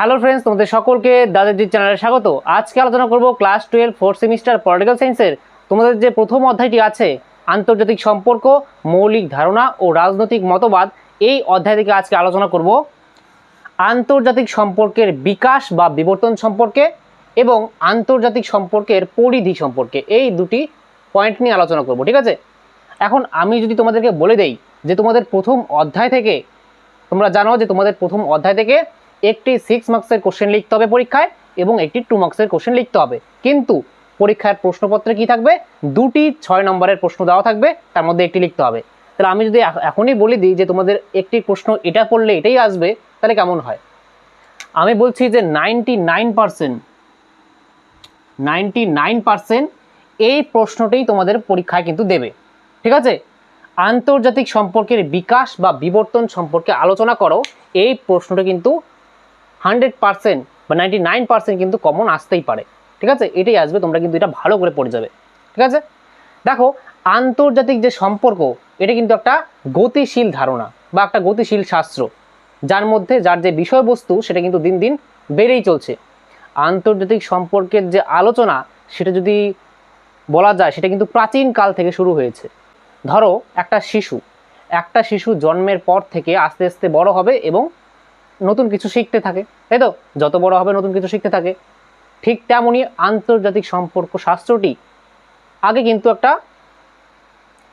Hello friends, তোমাদের সকলকে দাদাজি চ্যানেলে স্বাগত। আজকে আলোচনা করব class twelve, fourth semester political সায়েন্সের। তোমাদের যে প্রথম অধ্যায়টি আছে, আন্তর্জাতিক সম্পর্ক, মৌলিক ধারণা ও রাজনৈতিক মতবাদ, এই অধ্যায় থেকে আজকে আলোচনা করব আন্তর্জাতিক সম্পর্কের বিকাশ বা বিবর্তন সম্পর্কে এবং আন্তর্জাতিক সম্পর্কের পরিধি সম্পর্কে। এই দুটি পয়েন্ট নিয়ে আলোচনা করব, ঠিক আছে? এখন আমি যদি তোমাদেরকে বলে দেই যে তোমাদের প্রথম অধ্যায় থেকে, তোমরা জানো যে তোমাদের প্রথম অধ্যায় থেকে একটি সিক্স মার্কসের কোশ্চেন লিখতে হবে পরীক্ষায় এবং একটি টু মার্কসের কোশ্চেন লিখতে হবে। কিন্তু পরীক্ষার প্রশ্নপত্রে কি থাকবে? দুটি ছয় নম্বরের প্রশ্ন দেওয়া থাকবে, তার মধ্যে একটি লিখতে হবে। তাহলে আমি যদি এখ- এখনই বলে দিই যে তোমাদের একটি প্রশ্ন এটা পড়লে এটাই আসবে, তাহলে কেমন হয়? আমি বলছি যে ninety nine percent ninety nine percent এই প্রশ্নটাই তোমাদের পরীক্ষায় কিন্তু দেবে। ঠিক আছে? আন্তর্জাতিক সম্পর্কের বিকাশ বা বিবর্তন সম্পর্কে আলোচনা করো, এই প্রশ্নটা কিন্তু হান্ড্রেড পার্সেন্ট বা নাইনটি নাইন পার্সেন্ট কিন্তু কমন আসতেই পারে। ঠিক আছে? এটাই আসবে, তোমরা কিন্তু এটা ভালো করে পড়ে যাবে। ঠিক আছে? দেখো, আন্তর্জাতিক যে সম্পর্ক, এটা কিন্তু একটা গতিশীল ধারণা বা একটা গতিশীল শাস্ত্র, যার মধ্যে যার যে বিষয়বস্তু, সেটা কিন্তু দিন দিন বেড়েই চলছে। আন্তর্জাতিক সম্পর্কের যে আলোচনা, সেটা যদি বলা যায়, সেটা কিন্তু প্রাচীন কাল থেকে শুরু হয়েছে। ধরো, একটা শিশু একটা শিশু জন্মের পর থেকে আস্তে আস্তে বড় হবে এবং নতুন কিছু শিখতে থাকে, তাই তো? যত বড় হবে নতুন কিছু শিখতে থাকে। ঠিক তেমনই আন্তর্জাতিক সম্পর্ক শাস্ত্রটি আগে কিন্তু একটা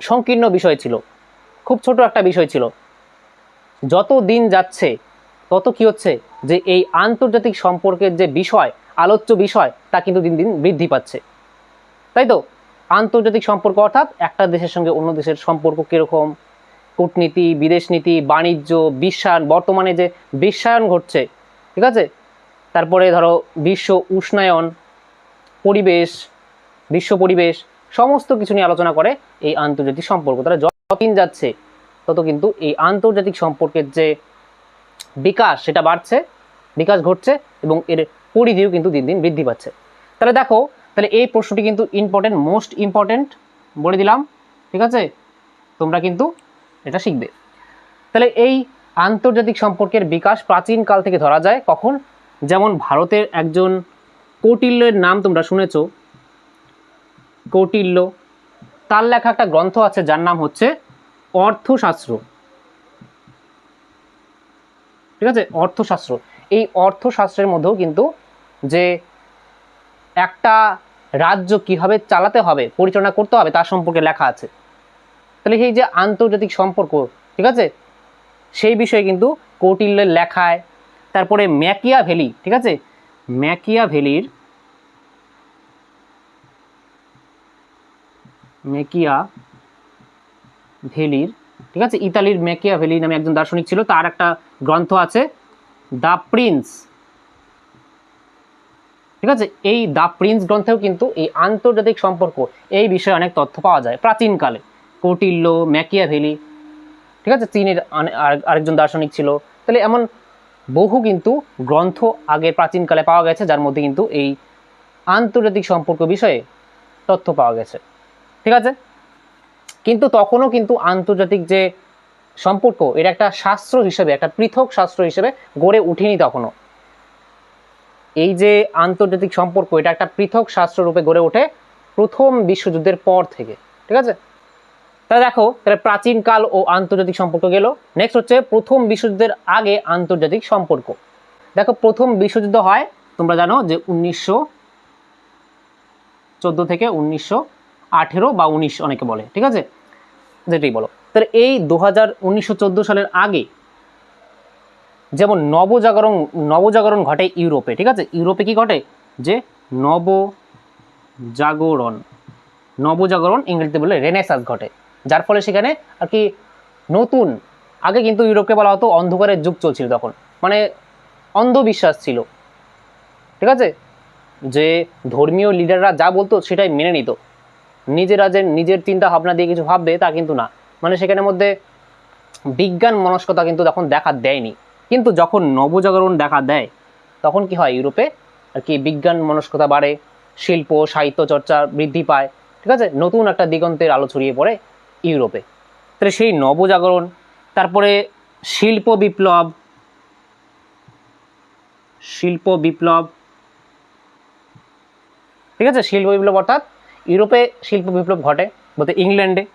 সংকীর্ণ বিষয় ছিল। খুব ছোট একটা বিষয় ছিল। যত দিন যাচ্ছে, তত কি হচ্ছে যে এই আন্তর্জাতিক সম্পর্কের যে বিষয়, আলোচ্য বিষয়, তা কিন্তু দিন দিন বৃদ্ধি পাচ্ছে। তাই তো? আন্তর্জাতিক সম্পর্ক অর্থাৎ একটা দেশের সঙ্গে অন্য দেশের সম্পর্ক কীরকম কূটনীতি বিদেশ নীতি বাণিজ্য, বিশ্বায়ন, বর্তমানে যে বিশ্বায়ন ঘটছে, ঠিক আছে? তারপরে ধরো বিশ্ব উষ্ণায়ন, পরিবেশ, বিশ্ব পরিবেশ, সমস্ত কিছু নিয়ে আলোচনা করে এই আন্তর্জাতিক সম্পর্ক। তারা যতদিন যাচ্ছে, তত কিন্তু এই আন্তর্জাতিক সম্পর্কের যে বিকাশ, সেটা বাড়ছে, বিকাশ ঘটছে এবং এর পরিধিও কিন্তু দিন দিন বৃদ্ধি পাচ্ছে। তাহলে দেখো, তাহলে এই প্রশ্নটি কিন্তু ইম্পর্টেন্ট মোস্ট ইম্পর্টেন্ট বলে দিলাম, ঠিক আছে? তোমরা কিন্তু এটা শিখবে। তাহলে এই আন্তর্জাতিক সম্পর্কের বিকাশ প্রাচীন কাল থেকে ধরা যায় কখন? যেমন ভারতের একজন কৌটিল্যের নাম তোমরা শুনেছো। কৌটিল্য। তার লেখা একটা গ্রন্থ আছে যার নাম হচ্ছে অর্থশাস্ত্র। ঠিক আছে? অর্থশাস্ত্র। এই অর্থশাস্ত্রের মধ্যেও কিন্তু যে একটা রাজ্য কীভাবে চালাতে হবে, পরিচালনা করতে হবে, তার সম্পর্কে লেখা আছে। তাহলে এই যে আন্তর্জাতিক সম্পর্ক, ঠিক আছে? সেই বিষয়ে কিন্তু কৌটিল্যের লেখায়, তারপরে ম্যাকিয়া ভ্যালি ঠিক আছে? ম্যাকিয়া ভ্যালির মেকিয়া ভেলির ঠিক আছে? ইতালির ম্যাকিয়া ভ্যালি নামে একজন দার্শনিক ছিল, তার একটা গ্রন্থ আছে, দ্য প্রিন্স। ঠিক আছে? এই দ্য প্রিন্স গ্রন্থেও কিন্তু এই আন্তর্জাতিক সম্পর্ক, এই বিষয়ে অনেক তথ্য পাওয়া যায়, প্রাচীনকালে। কৌটিল্য ম্যাকিয়া ভেলি ঠিক আছে? চীনের আরেকজন দার্শনিক ছিল। তাহলে এমন বহু কিন্তু গ্রন্থ আগে প্রাচীনকালে পাওয়া গেছে, যার মধ্যে কিন্তু এই আন্তর্জাতিক সম্পর্ক বিষয়ে তথ্য পাওয়া গেছে। ঠিক আছে? কিন্তু তখনও কিন্তু আন্তর্জাতিক যে সম্পর্ক, এটা একটা শাস্ত্র হিসেবে, একটা পৃথক শাস্ত্র হিসেবে গড়ে উঠেনি তখনও। এই যে আন্তর্জাতিক সম্পর্ক, এটা একটা পৃথক শাস্ত্র রূপে গড়ে ওঠে প্রথম বিশ্বযুদ্ধের পর থেকে। ঠিক আছে? তাহলে দেখো, তাহলে প্রাচীনকাল ও আন্তর্জাতিক সম্পর্ক গেল। নেক্সট হচ্ছে প্রথম বিশ্বযুদ্ধের আগে আন্তর্জাতিক সম্পর্ক। দেখো, প্রথম বিশ্বযুদ্ধ হয়, তোমরা জানো যে উনিশশো চোদ্দ থেকে উনিশশো আঠেরো বা উনিশ অনেকে বলে, ঠিক আছে? যেটাই বলো। তাহলে এই দু হাজার সালের আগে যেমন নবজাগরণ নবজাগরণ ঘটে ইউরোপে, ঠিক আছে? ইউরোপে কি ঘটে? যে নবজাগরণ নবজাগরণ ইংরেজিতে বলে রেনেসাস ঘটে। যার ফলে সেখানে আর কি নতুন, আগে কিন্তু ইউরোপকে বলা হতো অন্ধকারের যুগ চলছিল তখন মানে অন্ধবিশ্বাস ছিল। ঠিক আছে? যে ধর্মীয় লিডাররা যা বলতো সেটাই মেনে নিত। নিজেরা যে নিজের চিন্তা ভাবনা দিয়ে কিছু ভাববে তা কিন্তু না। মানে সেখানের মধ্যে বিজ্ঞান মনস্কতা কিন্তু তখন দেখা দেয়নি। কিন্তু যখন নবজাগরণ দেখা দেয়, তখন কি হয় ইউরোপে? আর কি বিজ্ঞান মনস্কতা বাড়ে, শিল্প, সাহিত্য চর্চা বৃদ্ধি পায়। ঠিক আছে? নতুন একটা দিগন্তের আলো ছড়িয়ে পড়ে। ইউরোপে। তাহলে সেই নবজাগরণ, তারপরে শিল্প বিপ্লব শিল্প বিপ্লব, ঠিক আছে? শিল্প বিপ্লব অর্থাৎ ইউরোপে শিল্প বিপ্লব ঘটে বলতে ইংল্যান্ডে।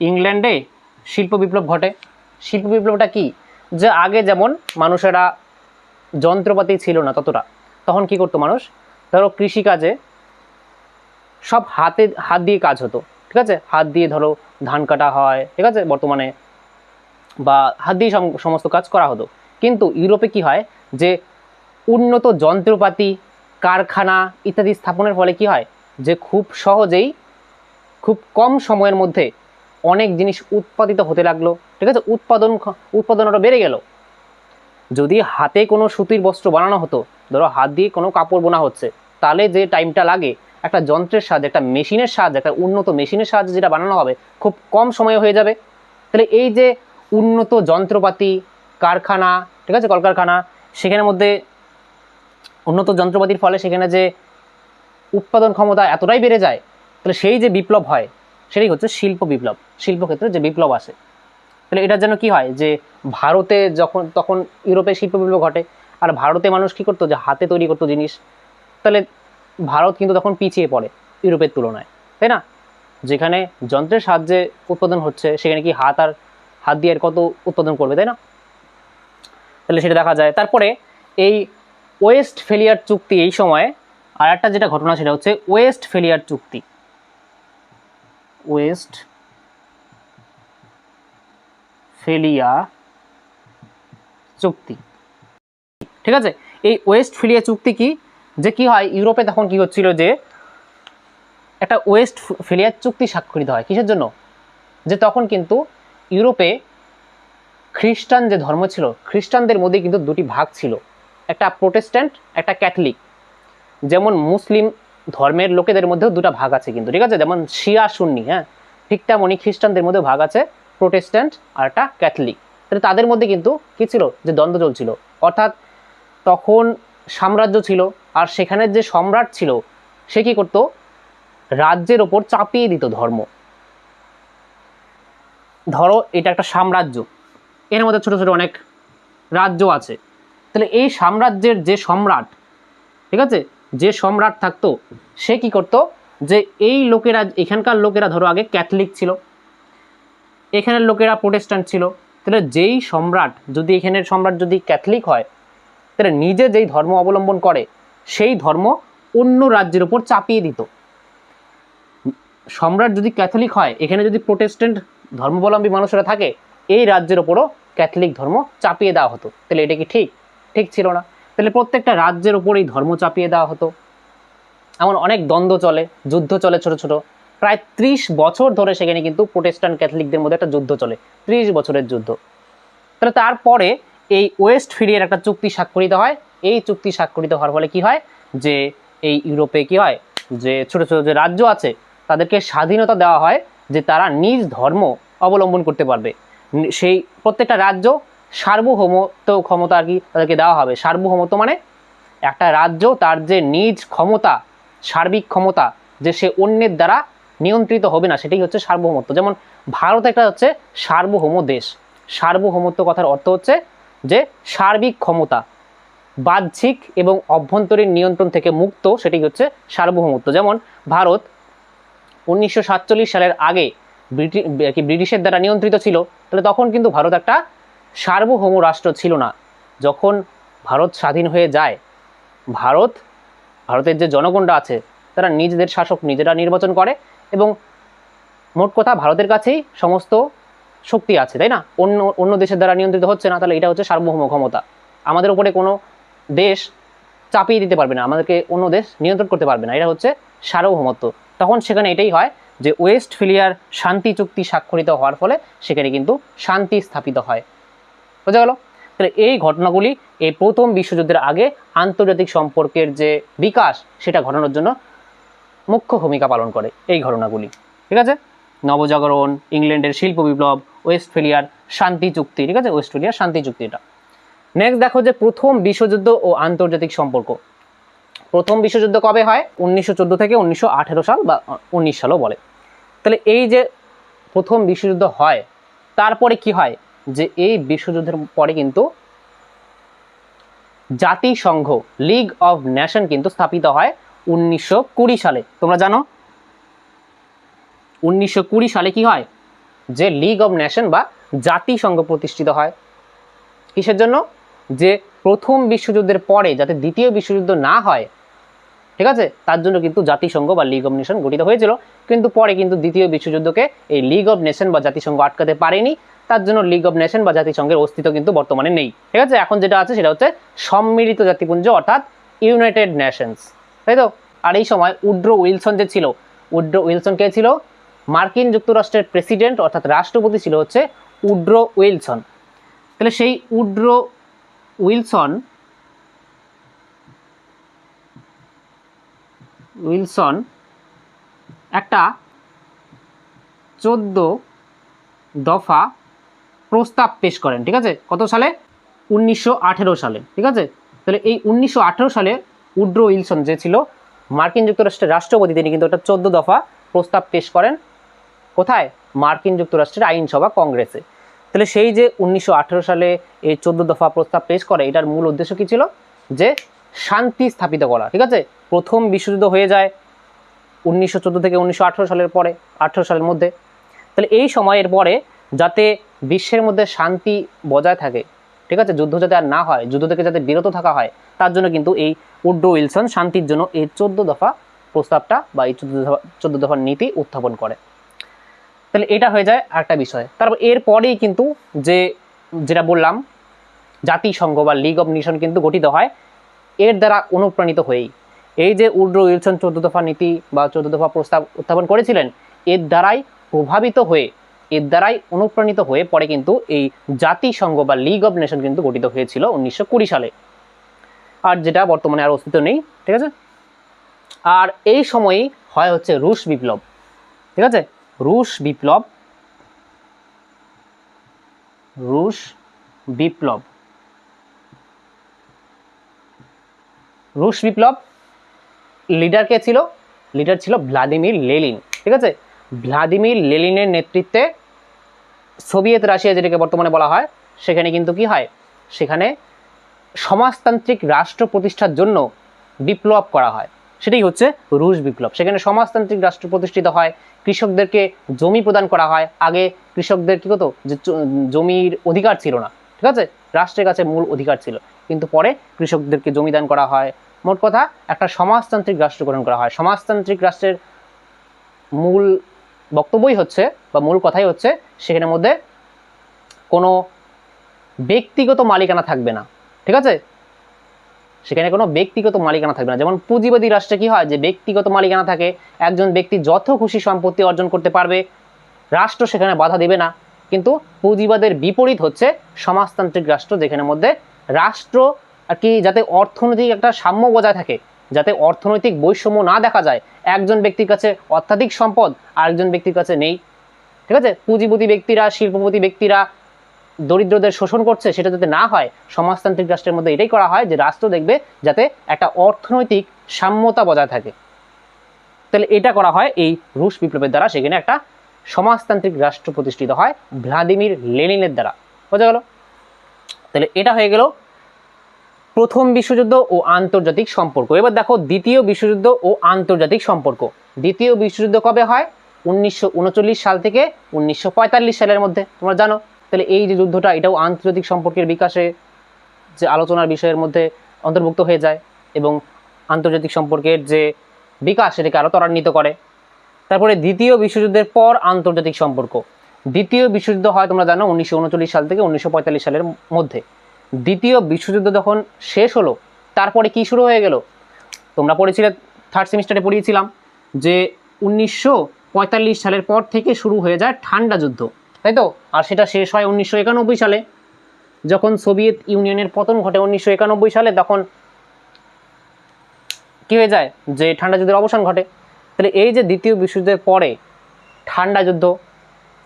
ইংল্যান্ডে শিল্প বিপ্লব ঘটে। শিল্প বিপ্লবটা কি? যে আগে যেমন মানুষেরা যন্ত্রপাতি ছিল না ততটা, তখন কি করতো মানুষ? ধরো কৃষিকাজে সব হাতে, হাত দিয়ে কাজ হতো, ঠিক আছে? হাত দিয়ে ধরো ধান কাটা হয়, ঠিক আছে? বর্তমানে বা হাত দিয়ে সম- সমস্ত কাজ করা হতো। কিন্তু ইউরোপে কি হয় যে উন্নত যন্ত্রপাতি, কারখানা ইত্যাদি স্থাপনের ফলে কি হয় যে খুব সহজেই, খুব কম সময়ের মধ্যে অনেক জিনিস উৎপাদিত হতে লাগল, ঠিক আছে? উৎপাদন উৎপাদন আরও বেড়ে গেল। যদি হাতে কোনো সুতির বস্ত্র বানানো হতো, ধরো হাত দিয়ে কোনো কাপড় বোনা হচ্ছে, তাহলে যে টাইমটা লাগে একটা যন্ত্রের সাহায্যে, একটা মেশিনের সাহায্যে, একটা উন্নত মেশিনের সাহায্যে যেটা বানানো হবে, খুব কম সময়ে হয়ে যাবে। তাহলে এই যে উন্নত যন্ত্রপাতি, কারখানা, ঠিক আছে, কলকারখানা, সেখানের মধ্যে উন্নত যন্ত্রপাতির ফলে সেখানে যে উৎপাদন ক্ষমতা এতটাই বেড়ে যায়, তাহলে সেই যে বিপ্লব হয়, সেটাই হচ্ছে শিল্প বিপ্লব। শিল্পক্ষেত্রে যে বিপ্লব আসে। তাহলে এটার জন্য কি হয় যে ভারতে যখন, তখন ইউরোপে শিল্প বিপ্লব ঘটে, আর ভারতে মানুষ কি করতো যে হাতে তৈরি করতো জিনিস। তাহলে ভারত কিন্তু তখন পিছিয়ে পড়ে ইউরোপের তুলনায়, তাই না? যেখানে যন্ত্রের সাহায্যে উৎপাদন হচ্ছে, সেখানে কি হাত আর হাত দিয়ে আর কত উৎপাদন করবে, তাই না? তাহলে সেটা দেখা যায়। তারপরে এই ওয়েস্ট ফেলিয়ার চুক্তি এই সময়ে, আর একটা যেটা ঘটনা সেটা হচ্ছে ওয়েস্ট ফেলিয়ার চুক্তি। ওয়েস্ট ফেলিয়া চুক্তি। ঠিক আছে? এই ওয়েস্ট ফেলিয়া চুক্তি কি? যে কি হয়, ইউরোপে তখন কি হচ্ছিল যে একটা ওয়েস্ট ফেলিয়ার চুক্তি স্বাক্ষরিত হয়। কিসের জন্য? যে তখন কিন্তু ইউরোপে খ্রিস্টান যে ধর্ম ছিল, খ্রিস্টানদের মধ্যে কিন্তু দুটি ভাগ ছিল। একটা প্রোটেস্ট্যান্ট, একটা ক্যাথলিক। যেমন মুসলিম ধর্মের লোকেদের মধ্যেও দুটো ভাগ আছে কিন্তু, ঠিক আছে? যেমন শিয়া, সুন্নি হ্যাঁ? ঠিক তেমনই খ্রিস্টানদের মধ্যে ভাগ আছে, প্রোটেস্ট্যান্ট আর একটা ক্যাথলিক। তাহলে তাদের মধ্যে কিন্তু কী ছিল? যে দ্বন্দ্ব চলছিল। অর্থাৎ তখন সাম্রাজ্য ছিল আর সেখানের যে সম্রাট ছিল, সে কী করতো? রাজ্যের ওপর চাপিয়ে দিত ধর্ম। ধরো এটা একটা সাম্রাজ্য, এর মধ্যে ছোট ছোট অনেক রাজ্য আছে। তাহলে এই সাম্রাজ্যের যে সম্রাট, ঠিক আছে? যে সম্রাট থাকতো, সে কি করতো? যে এই লোকেরা, এখানকার লোকেরা ধরো আগে ক্যাথলিক ছিল, এখানের লোকেরা প্রোটেস্ট্যান্ট ছিল। তাহলে যেই সম্রাট, যদি এখানের সম্রাট যদি ক্যাথলিক হয় তাহলে নিজে যেই ধর্ম অবলম্বন করে, সেই ধর্ম অন্য রাজ্যের উপর চাপিয়ে দিত। সম্রাট যদি ক্যাথলিক হয়, এখানে যদি প্রোটেস্ট্যান্ট ধর্মাবলম্বী মানুষরা থাকে, এই রাজ্যের ওপরও ক্যাথলিক ধর্ম চাপিয়ে দেওয়া হতো। তাহলে এটা কি ঠিক? ঠিক ছিল না। তাহলে প্রত্যেকটা রাজ্যের ওপর এই ধর্ম চাপিয়ে দেওয়া হতো। এমন অনেক দ্বন্দ্ব চলে, যুদ্ধ চলে ছোট ছোট। প্রায় ত্রিশ বছর ধরে সেখানে কিন্তু প্রোটেস্ট্যান্ট ক্যাথলিকদের মধ্যে একটা যুদ্ধ চলে, ত্রিশ বছরের যুদ্ধ। তাহলে তারপরে এই ওয়েস্ট ফিরিয়ার একটা চুক্তি স্বাক্ষরিত হয়। এই চুক্তি স্বাক্ষরিত হওয়ার ফলে কি হয়? যে এই ইউরোপে কি হয়? যে ছোট ছোট যে রাজ্য আছে, তাদেরকে স্বাধীনতা দেওয়া হয় যে তারা নিজ ধর্ম অবলম্বন করতে পারবে। সেই প্রত্যেকটা রাজ্য সার্বভৌমত্ব ক্ষমতা আর কি তাদেরকে দেওয়া হবে? সার্বভৌমত্ব মানে একটা রাজ্য তার যে নিজ ক্ষমতা, সার্বিক ক্ষমতা, যে সে অন্যের দ্বারা নিয়ন্ত্রিত হবে না, সেটাই হচ্ছে সার্বভৌমত্ব। যেমন ভারত একটা হচ্ছে সার্বভৌম দেশ। সার্বভৌমত্ব কথার অর্থ হচ্ছে যে সার্বিক ক্ষমতা, বাহ্যিক এবং অভ্যন্তরীণ নিয়ন্ত্রণ থেকে মুক্ত সেটি হচ্ছে সার্বভৌমত্ব। যেমন ভারত উনিশশো সাতচল্লিশ সালের আগে ব্রিটি কি ব্রিটিশের দ্বারা নিয়ন্ত্রিত ছিল, তাহলে তখন কিন্তু ভারত একটা সার্বভৌম রাষ্ট্র ছিল না। যখন ভারত স্বাধীন হয়ে যায়, ভারত, ভারতের যে জনগণরা আছে, তারা নিজেদের শাসক নিজেরা নির্বাচন করে এবং মোট কথা ভারতের কাছেই সমস্ত শক্তি আছে, তাই না? অন্য অন্য দেশের দ্বারা নিয়ন্ত্রিত হচ্ছে না, তাহলে এটা হচ্ছে সার্বভৌম ক্ষমতা। আমাদের উপরে কোনো দেশ চাপিয়ে দিতে পারবে না, আমাদেরকে অন্য দেশ নিয়ন্ত্রণ করতে পারবে না, এটা হচ্ছে সার্বভৌমত্ব। তখন সেখানে এটাই হয় যে ওয়েস্ট ফিলিয়ার শান্তি চুক্তি স্বাক্ষরিত হওয়ার ফলে সেখানে কিন্তু শান্তি স্থাপিত হয়। বোঝা গেল? তাহলে এই ঘটনাগুলি এই প্রথম বিশ্বযুদ্ধের আগে আন্তর্জাতিক সম্পর্কের যে বিকাশ, সেটা ঘটানোর জন্য মুখ্য ভূমিকা পালন করে এই ঘটনাগুলি। ঠিক আছে? নবজাগরণ, ইংল্যান্ডের শিল্প বিপ্লব ওয়েস্টফেলিয়ার শান্তি চুক্তি, ঠিক আছে? ওয়েস্টফেলিয়ার শান্তি চুক্তি এটা নেক্সট দেখো যে প্রথম বিশ্বযুদ্ধ ও আন্তর্জাতিক সম্পর্ক। প্রথম বিশ্বযুদ্ধ কবে হয়? উনিশশো চোদ্দ থেকে উনিশশো আঠেরো সাল বা উনিশ সালও বলে। তাহলে এই যে প্রথম বিশ্বযুদ্ধ হয়, তারপরে কি হয়? যে এই বিশ্বযুদ্ধের পরে কিন্তু জাতিসংঘ লিগ অফ নেশন কিন্তু স্থাপিত হয় উনিশশো কুড়ি সালে। তোমরা জানো? উনিশশো কুড়ি সালে কি হয়? যে লিগ অফ নেশন বা জাতিসংঘ প্রতিষ্ঠিত হয়। কিসের জন্য? যে প্রথম বিশ্বযুদ্ধের পরে যাতে দ্বিতীয় বিশ্বযুদ্ধ না হয়, ঠিক আছে? তার জন্য কিন্তু জাতিসংঘ বা লিগ অফ নেশন গঠিত হয়েছিল। কিন্তু পরে কিন্তু দ্বিতীয় বিশ্বযুদ্ধকে এই লিগ অফ নেশন বা জাতিসংঘ আটকাতে পারেনি। তার জন্য লিগ অব নেশন বা জাতিসংঘের অস্তিত্ব কিন্তু বর্তমানে নেই। ঠিক আছে? এখন যেটা আছে সেটা হচ্ছে সম্মিলিত জাতিপুঞ্জ অর্থাৎ ইউনাইটেড নেশনস তাই তো? আর এই সময় উড্রো উইলসন যে ছিল, উড্রো উইলসন কে ছিল? মার্কিন যুক্তরাষ্ট্রের প্রেসিডেন্ট অর্থাৎ রাষ্ট্রপতি ছিল হচ্ছে উড্রো উইলসন। তাহলে সেই উড্রো উইলসন উইলসন একটা চোদ্দ দফা প্রস্তাব পেশ করেন, ঠিক আছে? কত সালে? উনিশশো আঠেরো সালে, ঠিক আছে? তাহলে এই উনিশশো আঠেরো সালে উড্রো উইলসন যে ছিল মার্কিন যুক্তরাষ্ট্রের রাষ্ট্রপতি, তিনি কিন্তু একটা চোদ্দ দফা প্রস্তাব পেশ করেন। কোথায়? মার্কিন যুক্তরাষ্ট্রের আইনসভা কংগ্রেসে। তাহলে সেই যে উনিশশো আঠেরো সালে এই চোদ্দ দফা প্রস্তাব পেশ করে, এটার মূল উদ্দেশ্য কী ছিল? যে শান্তি স্থাপিত করা, ঠিক আছে? প্রথম বিশ্বযুদ্ধ হয়ে যায় উনিশশো চোদ্দ থেকে উনিশশো আঠেরো সালের পরে, আঠেরো সালের মধ্যে। তাহলে এই সময়ের পরে যাতে বিশ্বের মধ্যে শান্তি বজায় থাকে, ঠিক আছে? যুদ্ধ যাতে আর না হয়, যুদ্ধ থেকে যাতে বিরত থাকা হয়, তার জন্য কিন্তু এই উড্রো উইলসন শান্তির জন্য এই চোদ্দ দফা প্রস্তাবটা বা এই চোদ্দ দফা, চোদ্দ দফার নীতি উত্থাপন করে। তাহলে এটা হয়ে যায় একটা বিষয়। তারপর এরপরেই কিন্তু যে, যেটা বললাম, জাতিসংঘ বা লিগ অব নেশন কিন্তু গঠিত হয়, এর দ্বারা অনুপ্রাণিত হয়েই। এই যে উড্রো উইলসন চোদ্দ দফা নীতি বা চোদ্দ দফা প্রস্তাব উত্থাপন করেছিলেন, এর দ্বারাই প্রভাবিত হয়ে, এর দ্বারাই অনুপ্রাণিত হয়ে পরে কিন্তু এই জাতিসংঘ বা লিগ অব নেশন কিন্তু গঠিত হয়েছিল উনিশশো কুড়ি সালে। আর যেটা বর্তমানে আর অস্তিত্ব নেই, ঠিক আছে? আর এই সময়ই হয় হচ্ছে রুশ বিপ্লব, ঠিক আছে? রুশ বিপ্লব। রুশ বিপ্লব। রুশ বিপ্লব লিডার কে ছিল? লিডার ছিল ভ্লাদিমির লেলিন ঠিক আছে? ভ্লাদিমির লেলিনের নেতৃত্বে সোভিয়েত রাশিয়া যেটাকে বর্তমানে বলা হয়, সেখানে কিন্তু কি হয়? সেখানে সমাজতান্ত্রিক রাষ্ট্র প্রতিষ্ঠার জন্য বিপ্লব করা হয়। সেটাই হচ্ছে রুশ বিপ্লব। সেখানে সমাজতান্ত্রিক রাষ্ট্র প্রতিষ্ঠিত হয়, কৃষকদেরকে জমি প্রদান করা হয়। আগে কৃষকদের কী হতো যে জমির অধিকার ছিল না, ঠিক আছে? রাষ্ট্রের কাছে মূল অধিকার ছিল। কিন্তু পরে কৃষকদেরকে জমি দান করা হয়। মোট কথা, একটা সমাজতান্ত্রিক রাষ্ট্র গঠন করা হয়। সমাজতান্ত্রিক রাষ্ট্রের মূল বক্তব্যই হচ্ছে, বা মূল কথাই হচ্ছে, সেখানের মধ্যে কোনো ব্যক্তিগত মালিকানা থাকবে না, ঠিক আছে? সেখানে কোনো ব্যক্তিগত মালিকানা থাকবে না। যেমন পুঁজিবাদী রাষ্ট্রে কি হয়? যে ব্যক্তিগত মালিকানা থাকে, একজন ব্যক্তি যত খুশি সম্পত্তি অর্জন করতে পারবে, রাষ্ট্র সেখানে বাধা দেবে না। কিন্তু পুঁজিবাদের বিপরীত হচ্ছে সমাজতান্ত্রিক রাষ্ট্র, যেখানে মধ্যে রাষ্ট্র আর কি যাতে অর্থনৈতিক একটা সাম্য বজায় থাকে, যাতে অর্থনৈতিক বৈষম্য না দেখা যায়। একজন ব্যক্তির কাছে অত্যাধিক সম্পদ, আরেকজন ব্যক্তির কাছে নেই। ঠিক আছে? পুঁজিপতি ব্যক্তিরা, শিল্পপতি ব্যক্তিরা দরিদ্রদের শোষণ করছে, সেটা যাতে না হয়, সমাজতান্ত্রিক রাষ্ট্রের মধ্যে এটাই করা হয় যে রাষ্ট্র দেখবে যাতে একটা অর্থনৈতিক সাম্যতা বজায় থাকে। তাহলে এটা করা হয় এই রুশ বিপ্লবের দ্বারা, সেখানে একটা সমাজতান্ত্রিক রাষ্ট্র প্রতিষ্ঠিত হয় ভ্লাদিমির লেনিনের দ্বারা। বোঝা গেল? তাহলে এটা হয়ে গেল প্রথম বিশ্বযুদ্ধ ও আন্তর্জাতিক সম্পর্ক। এবার দেখো দ্বিতীয় বিশ্বযুদ্ধ ও আন্তর্জাতিক সম্পর্ক। দ্বিতীয় বিশ্বযুদ্ধ কবে হয়? উনিশশো উনচল্লিশ সাল থেকে উনিশশো পঁয়তাল্লিশ সালের মধ্যে। তোমরা জানো? তাহলে এই যে যুদ্ধটা, এটাও আন্তর্জাতিক সম্পর্কের বিকাশে যে আলোচনার বিষয়ের মধ্যে অন্তর্ভুক্ত হয়ে যায় এবং আন্তর্জাতিক সম্পর্কের যে বিকাশ সেটাকে আরও ত্বরান্বিত করে। তারপরে দ্বিতীয় বিশ্বযুদ্ধের পর আন্তর্জাতিক সম্পর্ক। দ্বিতীয় বিশ্বযুদ্ধ হয় তোমরা জানো উনিশশো উনচল্লিশ সাল থেকে উনিশশো পঁয়তাল্লিশ সালের মধ্যে। দ্বিতীয় বিশ্বযুদ্ধ যখন শেষ হলো, তারপরে কি শুরু হয়ে গেল? তোমরা পড়েছিলে থার্ড সেমিস্টারে পড়িয়েছিলাম যে উনিশশো পঁয়তাল্লিশ সালের পর থেকে শুরু হয়ে যায় ঠান্ডা যুদ্ধ। তাই তো আর সেটা শেষ হয় উনিশশো একানব্বই সালে। যখন সোভিয়েত ইউনিয়নের পতন ঘটে উনিশশো একানব্বই সালে, তখন কি হয়ে যায়? যে ঠান্ডা যুদ্ধের অবসান ঘটে। তাহলে এই যে দ্বিতীয় বিশ্বযুদ্ধের পরে ঠান্ডা যুদ্ধ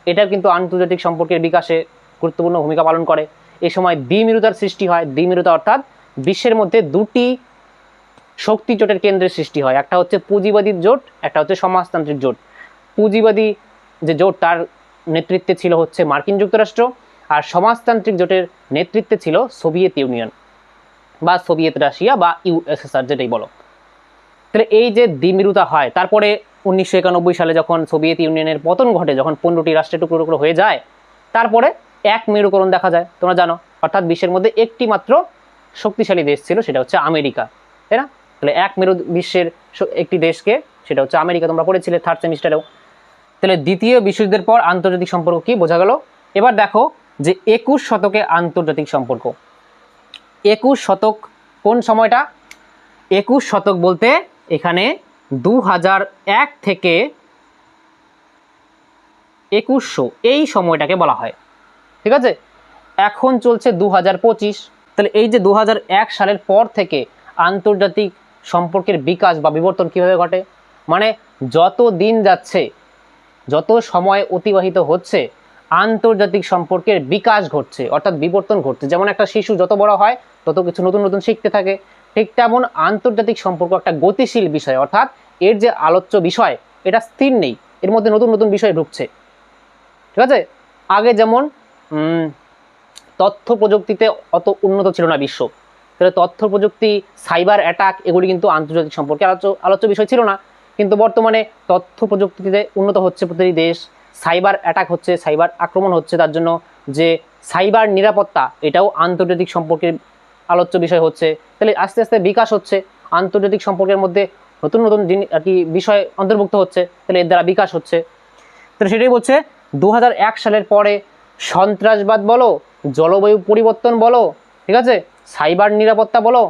এটা কিন্তু আন্তর্জাতিক সম্পর্কের বিকাশে গুরুত্বপূর্ণ ভূমিকা পালন করে। এ সময় দ্বিমেরুতার সৃষ্টি হয়। দ্বিমেরুতা অর্থাৎ বিশ্বের মধ্যে দুটি শক্তি জোটের কেন্দ্রের সৃষ্টি হয়। একটা হচ্ছে পুঁজিবাদী জোট, একটা হচ্ছে সমাজতান্ত্রিক জোট। পুঁজিবাদী যে জোট, তার নেতৃত্বে ছিল হচ্ছে মার্কিন যুক্তরাষ্ট্র আর সমাজতান্ত্রিক জোটের নেতৃত্বে ছিল সোভিয়েত ইউনিয়ন বা সোভিয়েত রাশিয়া বা ইউএসএসআর যেটাই বলো। তাহলে এই যে দ্বিমেরুতা হয়, তারপরে উনিশশো একানব্বই সালে যখন সোভিয়েত ইউনিয়নের পতন ঘটে, যখন পনেরোটি রাষ্ট্রে টুকরো টুকরো হয়ে যায়, তারপরে এক মেরুকরণ দেখা যায়, তোমরা জানো, অর্থাৎ বিশ্বের মধ্যে একটি মাত্র শক্তিশালী দেশ ছিল, সেটা হচ্ছে আমেরিকা, তাই না? তাহলে এক মেরু বিশ্বের একটি দেশকে, সেটা হচ্ছে আমেরিকা, তোমরা পড়েছিলে থার্ড সেমিস্টারেও তাহলে দ্বিতীয় বিশ্বযুদ্ধের পর আন্তর্জাতিক সম্পর্ক কি বোঝা গেল? এবার দেখো যে একুশ শতকে আন্তর্জাতিক সম্পর্ক। একুশ শতক কোন সময়টা? একুশ শতক বলতে এখানে দু এক থেকে একুশশো এই সময়টাকে বলা হয়। ঠিক আছে? এখন চলছে দু হাজার পঁচিশ। তাহলে এই যে দু হাজার এক সালের পর থেকে আন্তর্জাতিক সম্পর্কের বিকাশ বা বিবর্তন কীভাবে ঘটে? মানে যত দিন যাচ্ছে যত সময় অতিবাহিত হচ্ছে, আন্তর্জাতিক সম্পর্কের বিকাশ ঘটছে, অর্থাৎ বিবর্তন ঘটছে। যেমন একটা শিশু যত বড় হয়, তত কিছু নতুন নতুন শিখতে থাকে। ঠিক তেমন আন্তর্জাতিক সম্পর্ক একটা গতিশীল বিষয়, অর্থাৎ এর যে আলোচ্য বিষয়, এটা স্থির নেই। এর মধ্যে নতুন নতুন বিষয় ঢুকছে। ঠিক আছে? আগে যেমন তথ্য প্রযুক্তিতে অত উন্নত ছিল না বিশ্ব। তাহলে তথ্য প্রযুক্তি, সাইবার অ্যাটাক, এগুলি কিন্তু আন্তর্জাতিক সম্পর্কে আলোচ্য আলোচ্য বিষয় ছিল না। কিন্তু বর্তমানে তথ্য প্রযুক্তিতে উন্নত হচ্ছে প্রতিটি দেশ। সাইবার অ্যাটাক হচ্ছে, সাইবার আক্রমণ হচ্ছে, তার জন্য যে সাইবার নিরাপত্তা, এটাও আন্তর্জাতিক সম্পর্কের আলোচ্য বিষয় হচ্ছে। তাহলে আস্তে আস্তে বিকাশ হচ্ছে, আন্তর্জাতিক সম্পর্কের মধ্যে নতুন নতুন জিনিস আর কি বিষয় অন্তর্ভুক্ত হচ্ছে, তাহলে এর দ্বারা বিকাশ হচ্ছে। তাহলে সেটাই বলছে দু হাজার এক সালের পরে সন্ত্রাসবাদ বলো, জলবায়ু পরিবর্তন বলো, ঠিক আছে? সাইবার নিরাপত্তা বলো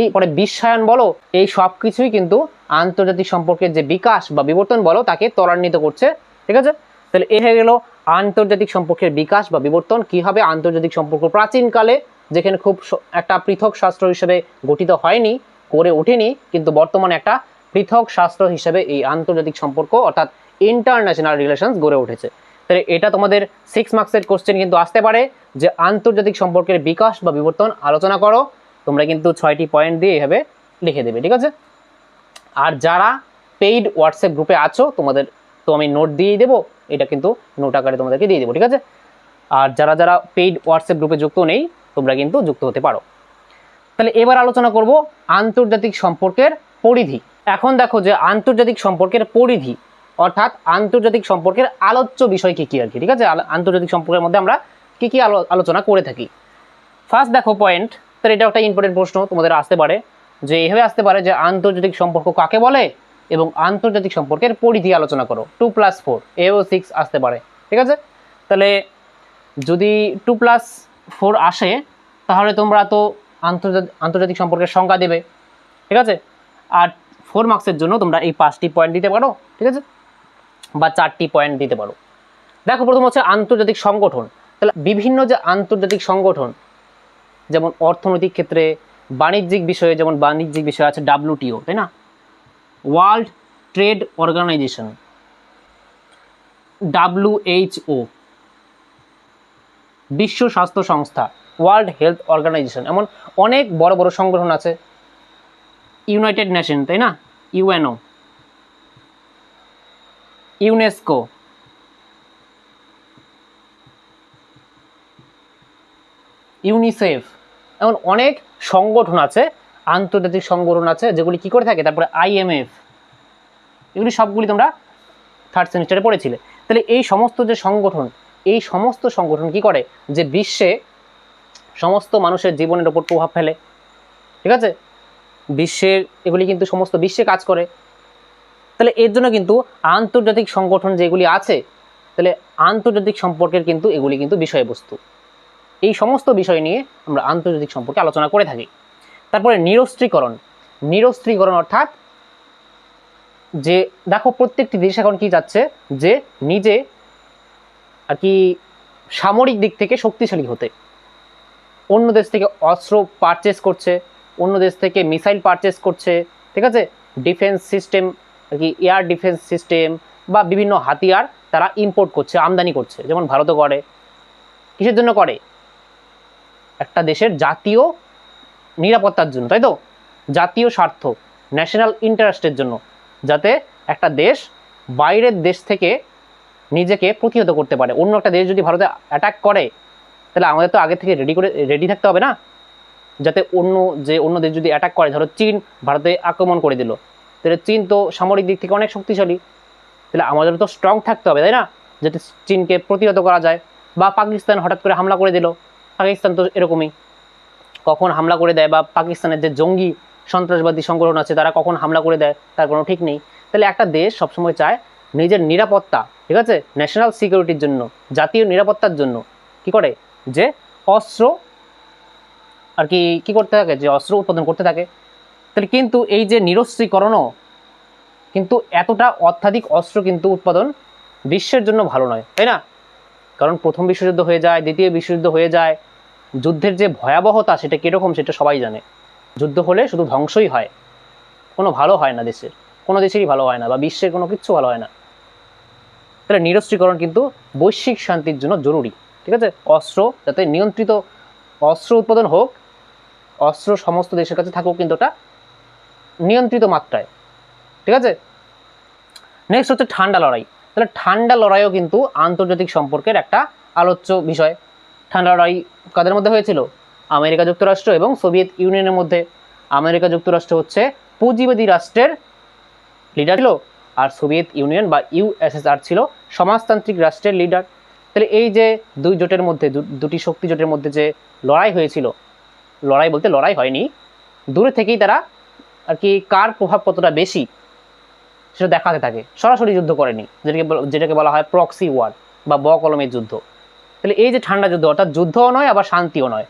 এই পরে বিশ্বায়ন বলো, এই সব কিছুই কিন্তু আন্তর্জাতিক সম্পর্কের যে বিকাশ বা বিবর্তন বলো, তাকে ত্বরান্বিত করছে, ঠিক আছে? তাহলে এ হয়ে গেল আন্তর্জাতিক সম্পর্কের বিকাশ বা বিবর্তন। কী হবে? আন্তর্জাতিক সম্পর্ক প্রাচীনকালে, যেখানে খুব একটা পৃথক শাস্ত্র হিসেবে গঠিত হয়নি, করে ওঠেনি, কিন্তু বর্তমানে একটা পৃথক শাস্ত্র হিসেবে এই আন্তর্জাতিক সম্পর্ক, অর্থাৎ ইন্টারন্যাশনাল রিলেশনস গড়ে উঠেছে। তাহলে এটা তোমাদের সিক্স মার্কসের কোশ্চেন কিন্তু আসতে পারে, যে আন্তর্জাতিক সম্পর্কের বিকাশ বা বিবর্তন আলোচনা করো। তোমরা কিন্তু ছয়টি পয়েন্ট দিয়ে এভাবে লিখে দেবে, ঠিক আছে? আর যারা পেইড হোয়াটসঅ্যাপ গ্রুপে আছো, তোমাদের তো আমি নোট দিয়েই দেবো, এটা কিন্তু নোট আকারে তোমাদেরকে দিয়ে দেবো, ঠিক আছে? আর যারা যারা পেইড হোয়াটসঅ্যাপ গ্রুপে যুক্ত নেই, তোমরা কিন্তু যুক্ত হতে পারো। তাহলে এবার আলোচনা করব আন্তর্জাতিক সম্পর্কের পরিধি। এখন দেখো যে আন্তর্জাতিক সম্পর্কের পরিধি, অর্থাৎ আন্তর্জাতিক সম্পর্কের আলোচ্য বিষয় কী কী আর কি, ঠিক আছে? আন্তর্জাতিক সম্পর্কের মধ্যে আমরা কী কী আলো আলোচনা করে থাকি। ফার্স্ট দেখো পয়েন্ট তাহলে এটা একটা ইম্পর্টেন্ট প্রশ্ন তোমাদের আসতে পারে যে এইভাবে আসতে পারে যে আন্তর্জাতিক সম্পর্ক কাকে বলে এবং আন্তর্জাতিক সম্পর্কের পরিধি আলোচনা করো। টু প্লাস ফোর এও সিক্স আসতে পারে, ঠিক আছে? তাহলে যদি টু প্লাস ফোর আসে, তাহলে তোমরা তো আন্তর্জাতিক আন্তর্জাতিক সম্পর্কের সংজ্ঞা দেবে, ঠিক আছে? আর ফোর মার্কসের জন্য তোমরা এই পাঁচটি পয়েন্ট দিতে পারো, ঠিক আছে? বা চারটি পয়েন্ট দিতে পারো। দেখো, প্রথম হচ্ছে আন্তর্জাতিক সংগঠন। তাহলে বিভিন্ন যে আন্তর্জাতিক সংগঠন যেমন অর্থনৈতিক ক্ষেত্রে বাণিজ্যিক বিষয়ে যেমন বাণিজ্যিক বিষয় আছে ডাব্লিউটিও তাই না? ওয়ার্ল্ড ট্রেড অর্গানাইজেশন ডাব্লিউএইচও বিশ্ব স্বাস্থ্য সংস্থা ওয়ার্ল্ড হেলথ অর্গানাইজেশন এমন অনেক বড় বড় সংগঠন আছে। ইউনাইটেড নেশন তাই না? UNO UNESCO UNICEF. এমন অনেক সংগঠন আছে, আন্তর্জাতিক সংগঠন আছে, যেগুলি কি করে থাকে? তারপরে আইএমএফ এগুলি সবগুলি তোমরা থার্ড সেমিস্টারে পড়েছিলে। তাহলে এই সমস্ত যে সংগঠন, এই সমস্ত সংগঠন কি করে? যে বিশ্বে সমস্ত মানুষের জীবনের ওপর প্রভাব ফেলে। ঠিক আছে? বিশ্বের, এগুলি কিন্তু সমস্ত বিশ্বে কাজ করে। তাহলে এর জন্য কিন্তু আন্তর্জাতিক সংগঠন যেগুলি আছে, তাহলে আন্তর্জাতিক সম্পর্কের কিন্তু এগুলি কিন্তু বিষয়বস্তু। এই সমস্ত বিষয় নিয়ে আমরা আন্তর্জাতিক সম্পর্কে আলোচনা করে থাকি। তারপরে নিরস্ত্রীকরণ। নিরস্ত্রীকরণ অর্থাৎ যে, দেখো প্রত্যেকটি দেশ এখন কি যাচ্ছে যে নিজে আর কি সামরিক দিক থেকে শক্তিশালী হতে। অন্য দেশ থেকে অস্ত্র পারচেস করছে, অন্য দেশ থেকে মিসাইল পারচেস করছে, ঠিক আছে? ডিফেন্স সিস্টেম আর কি এয়ার ডিফেন্স সিস্টেম বা বিভিন্ন হাতিয়ার তারা ইম্পোর্ট করছে, আমদানি করছে, যেমন ভারতও করে, কিসের জন্য করে? একটা দেশের জাতীয় নিরাপত্তার জন্য, তাই তো? জাতীয় স্বার্থ ন্যাশনাল ইন্টারেস্টের জন্য, যাতে একটা দেশ বাইরের দেশ থেকে নিজেকে প্রতিহত করতে পারে। অন্য একটা দেশ যদি ভারতে অ্যাটাক করে, তাহলে আমাদের তো আগে থেকে রেডি করে রেডি থাকতে হবে না? যাতে অন্য, যে অন্য দেশ যদি অ্যাটাক করে, ধরো চীন ভারতে আক্রমণ করে দিল, তাহলে চীন তো সামরিক দিক থেকে অনেক শক্তিশালী। তাহলে আমাদের তো স্ট্রং থাকতে হবে, তাই না? যাতে চীনকে প্রতিহত করা যায়, বা পাকিস্তান হঠাৎ করে হামলা করে দিল। পাকিস্তান তো এরকমই। কখন হামলা করে দেয় বা পাকিস্তানের যে জঙ্গি সন্ত্রাসবাদী সংগঠন আছে, তারা কখন হামলা করে দেয়, তার কোনো ঠিক নেই। তাহলে একটা দেশ সবসময় চায় নিজের নিরাপত্তা, ঠিক আছে? ন্যাশনাল সিকিউরিটির জন্য, জাতীয় নিরাপত্তার জন্য। কি করে? যে অস্ত্র আর কি কি করতে থাকে? যে অস্ত্র উৎপাদন করতে থাকে। তাহলে কিন্তু এই যে নিরস্ত্রীকরণও কিন্তু এতটা অত্যাধিক অস্ত্র কিন্তু উৎপাদন বিশ্বের জন্য ভালো নয়, তাই না? কারণ প্রথম বিশ্বযুদ্ধ হয়ে যায়, দ্বিতীয় বিশ্বযুদ্ধ হয়ে যায়, যুদ্ধের যে ভয়াবহতা সেটা কীরকম সেটা সবাই জানে। যুদ্ধ হলে শুধু ধ্বংসই হয়। কোনো ভালো হয় না দেশের। কোনো দেশেরই ভালো হয় না বা বিশ্বের কোনো কিচ্ছু ভালো হয় না। তাহলে নিরস্ত্রীকরণ কিন্তু বৈশ্বিক শান্তির জন্য জরুরি, ঠিক আছে? অস্ত্র যাতে নিয়ন্ত্রিত অস্ত্র উৎপাদন হোক, অস্ত্র সমস্ত দেশের কাছে থাকুক কিন্তু ওটা নিয়ন্ত্রিত মাত্রায়, ঠিক আছে? নেক্সট হচ্ছে ঠান্ডা লড়াই। তাহলে ঠান্ডা লড়াইও কিন্তু আন্তর্জাতিক সম্পর্কের একটা আলোচ্য বিষয়। ঠান্ডা লড়াই কাদের মধ্যে হয়েছিল? আমেরিকা যুক্তরাষ্ট্র এবং সোভিয়েত ইউনিয়নের মধ্যে। আমেরিকা যুক্তরাষ্ট্র হচ্ছে পুঁজিবাদী রাষ্ট্রের লিডার ছিল আর সোভিয়েত ইউনিয়ন বা ইউএসএসআর ছিল সমাজতান্ত্রিক রাষ্ট্রের লিডার তাহলে এই যে দুই জোটের মধ্যে দুটি শক্তি জোটের মধ্যে যে লড়াই হয়েছিল, লড়াই বলতে লড়াই হয়নি, দূরে থেকেই তারা আর কি কার প্রভাব কতটা বেশি সেটা দেখাতে থাকে। সরাসরি যুদ্ধ করেনি, যেটাকে যেটাকে বলা হয় প্রক্সি ওয়ার বা ব কলমের যুদ্ধ। তাহলে এই যে ঠান্ডা যুদ্ধ, অর্থাৎ যুদ্ধও নয়, আবার শান্তিও নয়।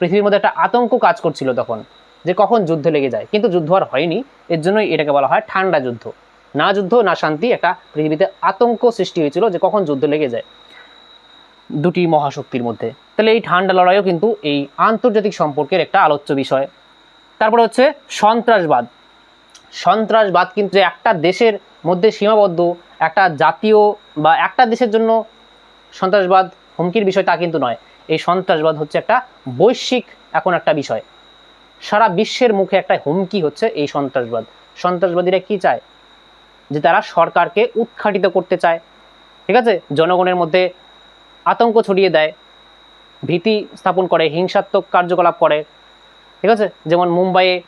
পৃথিবীর মধ্যে একটা আতঙ্ক কাজ করছিল তখন, যে কখন যুদ্ধ লেগে যায়। কিন্তু যুদ্ধ আর হয়নি, এর জন্যই এটাকে বলা হয় ঠান্ডা যুদ্ধ। না যুদ্ধ, না শান্তি, একটা পৃথিবীতে আতঙ্ক সৃষ্টি হয়েছিল যে কখন যুদ্ধ লেগে যায়। দুটি মহাশক্তির মধ্যে। তাহলে এই ঠান্ডা লড়াইও কিন্তু এই আন্তর্জাতিক সম্পর্কের একটা আলোচ্য বিষয়। তারপরে হচ্ছে সন্ত্রাসবাদ। সন্ত্রাসবাদ কিন্তু একটা দেশের মধ্যে সীমাবদ্ধ, একটা জাতীয় বা একটা দেশের জন্য সন্ত্রাসবাদ হুমকির বিষয় তা কিন্তু নয়। এই সন্ত্রাসবাদ হচ্ছে একটা বৈশ্বিক এখন একটা বিষয়। সারা বিশ্বের মুখে একটা হুমকি হচ্ছে এই সন্ত্রাসবাদ। সন্ত্রাসবাদীরা কি চায়? যে তারা সরকারকে উৎখাটিত করতে চায়। ঠিক আছে? জনগণের মধ্যে আতঙ্ক ছড়িয়ে দেয়, ভীতি স্থাপন করে, হিংসাত্মক কার্যকলাপ করে। ঠিক আছে? যেমন মুম্বাইয়ে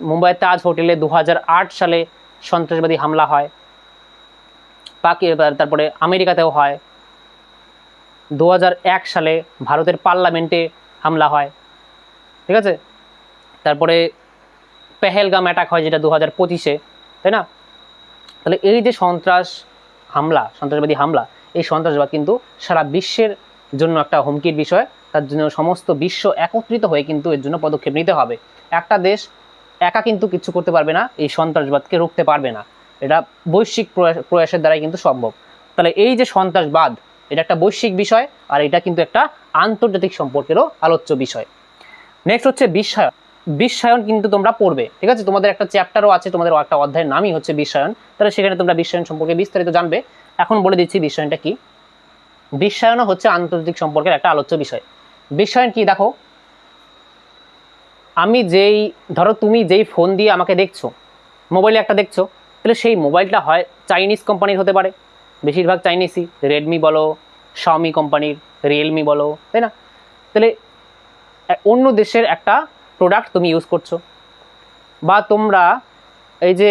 মুম্বাইয়ের তাজ হোটেলে দু হাজার আট সালে সন্ত্রাসবাদী হামলা হয়। পাকি তারপরে আমেরিকাতেও হয়। দু হাজার এক সালে ভারতের পার্লামেন্টে হামলা হয়। ঠিক আছে? তারপরে পেহেলগাম অ্যাটাক হয় যেটা দু হাজার পঁচিশে, তাই না? তাহলে এই যে সন্ত্রাস হামলা, সন্ত্রাসবাদী হামলা, এই সন্ত্রাসবাদ কিন্তু সারা বিশ্বের জন্য একটা হুমকির বিষয়। তার জন্য সমস্ত বিশ্ব একত্রিত হয়ে কিন্তু এর জন্য পদক্ষেপ নিতে হবে। একটা দেশ একা কিন্তু কিছু করতে পারবে না, এই সন্ত্রাসবাদকে রুখতে পারবে না। এটা বৈশ্বিক প্রয়াসের দ্বারাই কিন্তু সম্ভব। তাহলে এই যে সন্ত্রাসবাদ, এটা একটা বৈশ্বিক বিষয় আর এটা কিন্তু একটা আন্তর্জাতিক সম্পর্কেরও আলোচ্য বিষয়। নেক্সট হচ্ছে বিশ্বায়ন। বিশ্বায়ন কিন্তু তোমরা পড়বে, ঠিক আছে? তোমাদের একটা চ্যাপ্টারও আছে, তোমাদের একটা অধ্যায়ের নামই হচ্ছে বিশ্বায়ন। তাহলে সেখানে তোমরা বিশ্বায়ন সম্পর্কে বিস্তারিত জানবে। এখন বলে দিচ্ছি বিশ্বায়নটা কি। বিশ্বায়নও হচ্ছে আন্তর্জাতিক সম্পর্কের একটা আলোচ্য বিষয়। বিশ্বায়ন কি? দেখো আমি যেই, ধরো তুমি যেই ফোন দিয়ে আমাকে দেখছ মোবাইলে একটা দেখছ, তাহলে সেই মোবাইলটা হয় চাইনিজ কোম্পানির হতে পারে। বেশিরভাগ চাইনিজই রেডমি বলো শাওমি কোম্পানির রিয়েলমি বলো, তাই না? তাহলে অন্য দেশের একটা প্রোডাক্ট তুমি ইউজ করছ। বা তোমরা এই যে,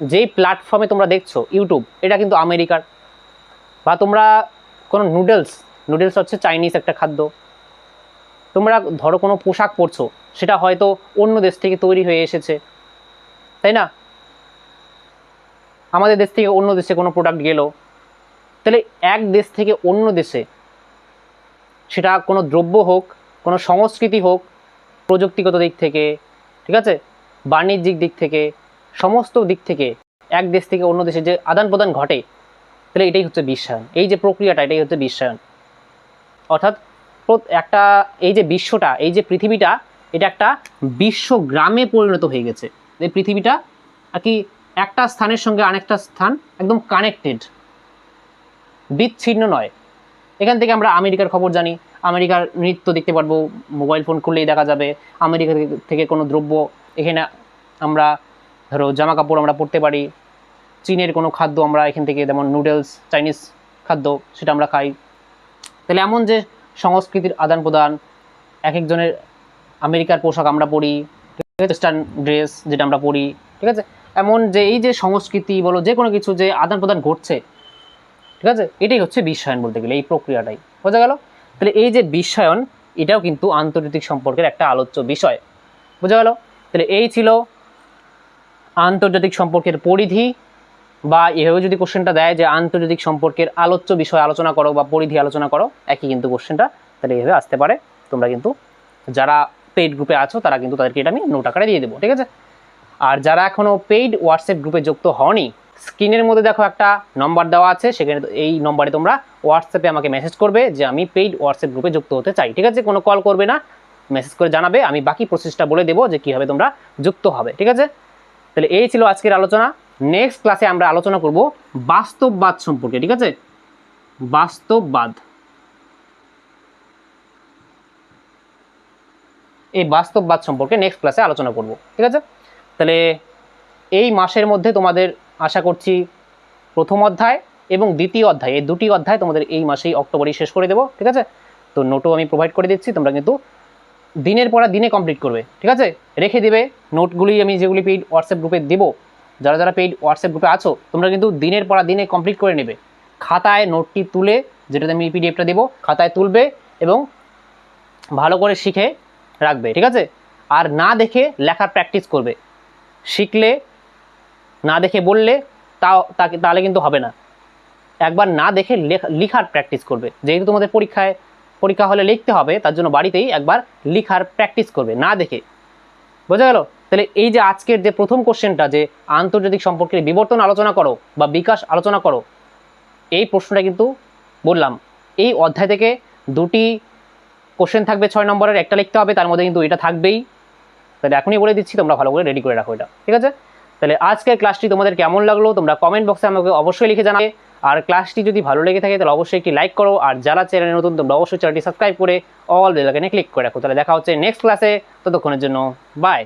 যেই প্ল্যাটফর্মে তোমরা দেখছ ইউটিউব এটা কিন্তু আমেরিকার। বা তোমরা কোনো নুডলস নুডলস হচ্ছে চাইনিজ একটা খাদ্য। তোমরা ধরো কোনো পোশাক পরছো, সেটা হয়তো অন্য দেশ থেকে তৈরি হয়ে এসেছে, তাই না? আমাদের দেশ থেকে অন্য দেশে কোনো প্রোডাক্ট গেলো, তাহলে এক দেশ থেকে অন্য দেশে সেটা কোনো দ্রব্য হোক, কোনো সংস্কৃতি হোক, প্রযুক্তিগত দিক থেকে, ঠিক আছে? বাণিজ্যিক দিক থেকে, সমস্ত দিক থেকে এক দেশ থেকে অন্য দেশে যে আদান প্রদান ঘটে, তাহলে এটাই হচ্ছে বিশ্বায়ন। এই যে প্রক্রিয়াটা, এটাই হচ্ছে বিশ্বায়ন। অর্থাৎ একটা এই যে বিশ্বটা, এই যে পৃথিবীটা, এটা একটা বিশ্ব গ্রামে পরিণত হয়ে গেছে। এই পৃথিবীটা আর কি একটা স্থানের সঙ্গে আরেকটা স্থান একদম কানেক্টেড বিচ্ছিন্ন নয়। এখান থেকে আমরা আমেরিকার খবর জানি। আমেরিকার নৃত্য দেখতে পারব, মোবাইল ফোন খুললেই দেখা যাবে। আমেরিকা থেকে- কোনো দ্রব্য এখানে আমরা ধরো জামা কাপড় আমরা পরতে পারি। চীনের কোনো খাদ্য আমরা এখান থেকে যেমন নুডলস চাইনিজ খাদ্য সেটা আমরা খাই। তাহলে এমন যে সংস্কৃতির আদান প্রদান, এক একজনের আমেরিকার পোশাক আমরা পরি, ঠিক আছে? ওয়েস্টার্ন ড্রেস যেটা আমরা পরি, ঠিক আছে? এমন যে এই যে সংস্কৃতি বলো, যে কোনো কিছু যে আদান প্রদান ঘটছে, ঠিক আছে? এটাই হচ্ছে বিশ্বায়ন বলতে গেলে, এই প্রক্রিয়াটাই। বোঝা গেল? তাহলে এই যে বিশ্বায়ন, এটাও কিন্তু আন্তর্জাতিক সম্পর্কের একটা আলোচ্য বিষয়। বোঝা গেল? তাহলে এই ছিল আন্তর্জাতিক সম্পর্কের পরিধি। বা এভাবে যদি কোশ্চেনটা দেয় যে আন্তর্জাতিক সম্পর্কের আলোচ্য বিষয় আলোচনা করো বা পরিধি আলোচনা করো, একই কিন্তু কোশ্চেনটা তাহলে এভাবে আসতে পারে। তোমরা কিন্তু যারা পেইড গ্রুপে আছো, তারা কিন্তু তাদেরকে এটা আমি নোট আকারে দিয়ে দেবো, ঠিক আছে? আর যারা এখনও পেইড হোয়াটসঅ্যাপ গ্রুপে যুক্ত হওনি স্ক্রিনের মধ্যে দেখো একটা নম্বর দেওয়া আছে, সেখানে এই নম্বরে তোমরা হোয়াটসঅ্যাপে আমাকে মেসেজ করবে যে আমি পেইড হোয়াটসঅ্যাপ গ্রুপে যুক্ত হতে চাই, ঠিক আছে? কোনো কল করবে না মেসেজ করে জানাবে, আমি বাকি প্রসেসটা বলে দেবো যে কীভাবে তোমরা যুক্ত হবে, ঠিক আছে? তাহলে এই ছিল আজকের আলোচনা। নেক্সট ক্লাসে আমরা আলোচনা করব বাস্তববাদ সম্পর্কে, ঠিক আছে? বাস্তববাদ। এই বাস্তববাদ সম্পর্কে নেক্সট ক্লাসে আলোচনা করব, ঠিক আছে? তাহলে এই মাসের মধ্যে তোমাদের আশা করছি প্রথম অধ্যায় এবং দ্বিতীয় অধ্যায়, এই দুটি অধ্যায় তোমাদের এই মাসেই অক্টোবরেই শেষ করে দেবো, ঠিক আছে? তো নোটও আমি প্রোভাইড করে দিচ্ছি, তোমরা কিন্তু দিনের পর দিনে কমপ্লিট করবে, ঠিক আছে? রেখে দেবে নোটগুলি আমি যেগুলি পেইড হোয়াটসঅ্যাপ গ্রুপে দেবো যারা যারা পেইড হোয়াটসঅ্যাপ গ্রুপে আছো, তোমরা কিন্তু দিনের পর দিনে কমপ্লিট করে নেবে। খাতায় নোটটি তুলে, যেটাতে আমি পিডিএফটা দেবো, খাতায় তুলবে এবং ভালো করে শিখে রাখবে, ঠিক আছে? আর না দেখে লেখার প্র্যাকটিস করবে। শিখলে, না দেখে বললে তাও, তাকে, তাহলে কিন্তু হবে না। একবার না দেখে লেখা, লিখার প্র্যাকটিস করবে। যেহেতু তোমাদের পরীক্ষায়, পরীক্ষা হলে লিখতে হবে, তার জন্য বাড়িতেই একবার লিখার প্র্যাকটিস করবে, না দেখে। বোঝা গেল? তাহলে এই যে আজকের যে প্রথম কোশ্চেনটা যে আন্তর্জাতিক সম্পর্কের বিবর্তন আলোচনা করো বা বিকাশ আলোচনা করো, এই প্রশ্নটা কিন্তু বললাম। এই অধ্যায় থেকে দুটি কোশ্চেন থাকবে ছয় নম্বরের, একটা লিখতে হবে, তার মধ্যে কিন্তু এটা থাকবেই। তাহলে এখনই বলে দিচ্ছি, তোমরা ভালো করে রেডি করে রাখো এটা, ঠিক আছে? তাহলে আজকের ক্লাসটি তোমাদের কেমন লাগল, তোমরা কমেন্ট বক্সে আমাকে অবশ্যই লিখে জানাবে। আর ক্লাসটি যদি ভালো লেগে থাকে, তাহলে অবশ্যই একটি লাইক করো। আর যারা চ্যানেলে নতুন, তোমরা অবশ্যই চ্যানেলটি সাবস্ক্রাইব করে অল বেলাকানে ক্লিক করে রাখো। তাহলে দেখা হচ্ছে নেক্সট ক্লাসে ততক্ষণের জন্য বাই